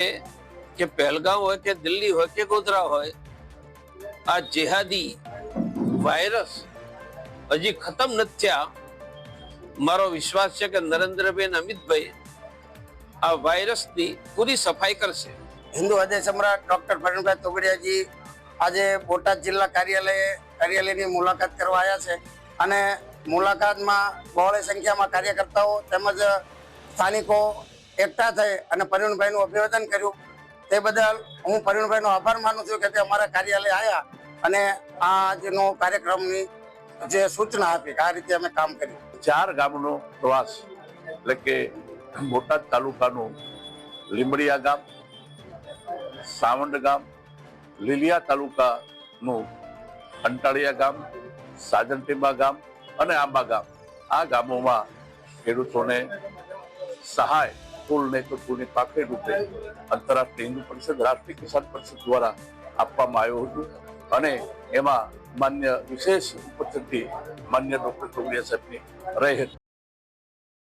કે પહેલગામ હોય કે દિલ્હી હોય કે ગોધરા હોય, આ જેહાદી વાયરસ હજી ખતમ નથી થયા. મારો વિશ્વાસ છે કે નરેન્દ્રભાઈ અને અમિતભાઈ આ વાયરસની પૂરી સફાઈ કરશે. હિન્દુ હૃદય સમ્રાટ ડોક્ટર પ્રવીણભાઈ તોગડિયાજી આજે બોટાદ જિલ્લા કાર્યાલય કાર્યાલયની મુલાકાત કરવા આવ્યા છે અને મુલાકાતમાં બહોળી સંખ્યામાં કાર્યકર્તાઓ તેમજ સ્થાનિકો એકઠા થઈ અને પ્રવીણભાઈનું અભિવાદન કર્યું. તે બદલ હું પ્રવીણભાઈનો આભાર માનું છું કે તે અમારા કાર્યાલય આવ્યા અને આજનો કાર્યક્રમની જે સૂચના આપી આ રીતે અમે કામ કર્યું. ચાર ગામનો પ્રવાસ, એટલે કે બોટાદ તાલુકાનું લીમડિયા ગામ, સાવંડ ગામ, લીલિયા તાલુકાનું અંટાળિયા ગામ, સાજનટીંબા ગામ અને આંબા ગામ. આ ગામોમાં ખેડૂતોને સહાય ફૂલ નહીં તો પાકડી રૂપે આંતરરાષ્ટ્રીય હિન્દુ પરિષદ, રાષ્ટ્રીય કિસાન પરિષદ દ્વારા આપવામાં આવ્યું હતું. અને એમાં માન્ય વિશેષ ઉપસ્થિતિ માન્ય ડોક્ટર ચોગડિયા સાહેબની રહી હતી.